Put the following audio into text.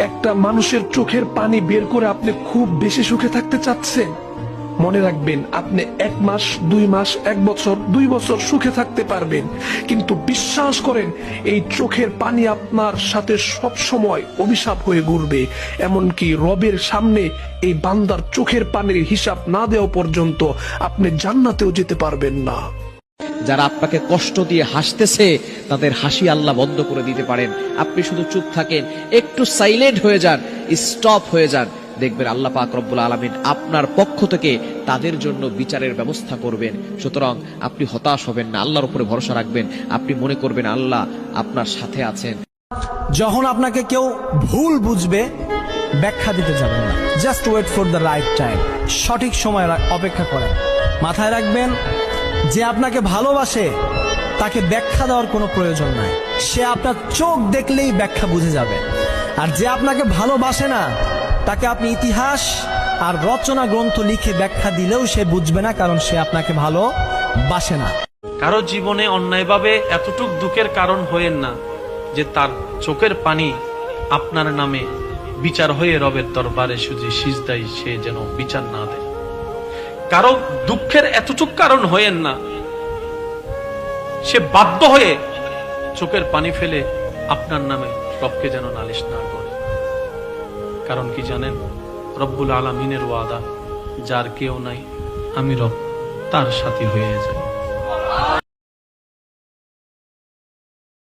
একটা মানুষের চোখের পানি বের করে আপনি খুব বেশি সুখে থাকতে চাচ্ছেন। মনে রাখবেন, আপনি এক মাস, দুই মাস, এক বছর, দুই বছর সুখে থাকতে পারবেন। কিন্তু বিশ্বাস করেন, এই চোখের পানি আপনার সাথে সব সময় অভিশাপ হয়ে ঘুরবে। এমনকি রবের সামনে এই বান্দার চোখের পানির হিসাব না দেওয়া পর্যন্ত আপনি জান্নাতেও যেতে পারবেন না। যারা আপনাকে কষ্ট দিয়ে হাসতেছে, তাদের হাসি আল্লাহ বন্ধ করে দিতে পারেন। আপনি শুধু চুপ থাকেন, একটু সাইলেন্ট হয়ে যান স্টপ হয়ে যান। দেখবেন আল্লাহ পাক রব্বুল আলমিন আপনার পক্ষ থেকে তাদের জন্য বিচারের ব্যবস্থা করবেন। সুতরাং আপনি হতাশ হবেন না, আল্লাহর উপরে ভরসা রাখবেন। আপনি মনে করবেন আল্লাহ আপনার সাথে আছেন। যখন আপনাকে কেউ ভুল বুঝবে, ব্যাখ্যা দিতে যাবেন না। Just wait for the right time সঠিক সময় অপেক্ষা করেন। মাথায় রাখবেন যে আপনাকে ভালোবাসে, তাকে ব্যাখ্যা দেওয়ার কোনো প্রয়োজন নাই। সে আপনার চোখ দেখলেই ব্যাখ্যা বুঝে যাবে। আর যে আপনাকে ভালোবাসে না, তাকে আপনি ইতিহাস আর রচনা গ্রন্থ লিখে ব্যাখ্যা দিলেও সে বুঝবে না, কারণ সে আপনাকে ভালো বাসে না। কারও জীবনে অন্যায়ভাবে এতটুক দুঃখের কারণ হয়েন না, যে তার চোখের পানি আপনার নামে বিচার হয়ে রবের দরবারে শুধু সিজদাই সে যেন বিচার না দেয়। কারও দুঃখের এতটুক কারণ হয়েন না। সে বাধ্য হয়ে চোখের পানি ফেলে আপনার নামে রবকে যেন নালিশ না করে। কারণ কি জানেন, রব্বুল আলমিনের ওয়াদা, যার কেউ নাই, আমি রব তার সাথী হয়ে যায়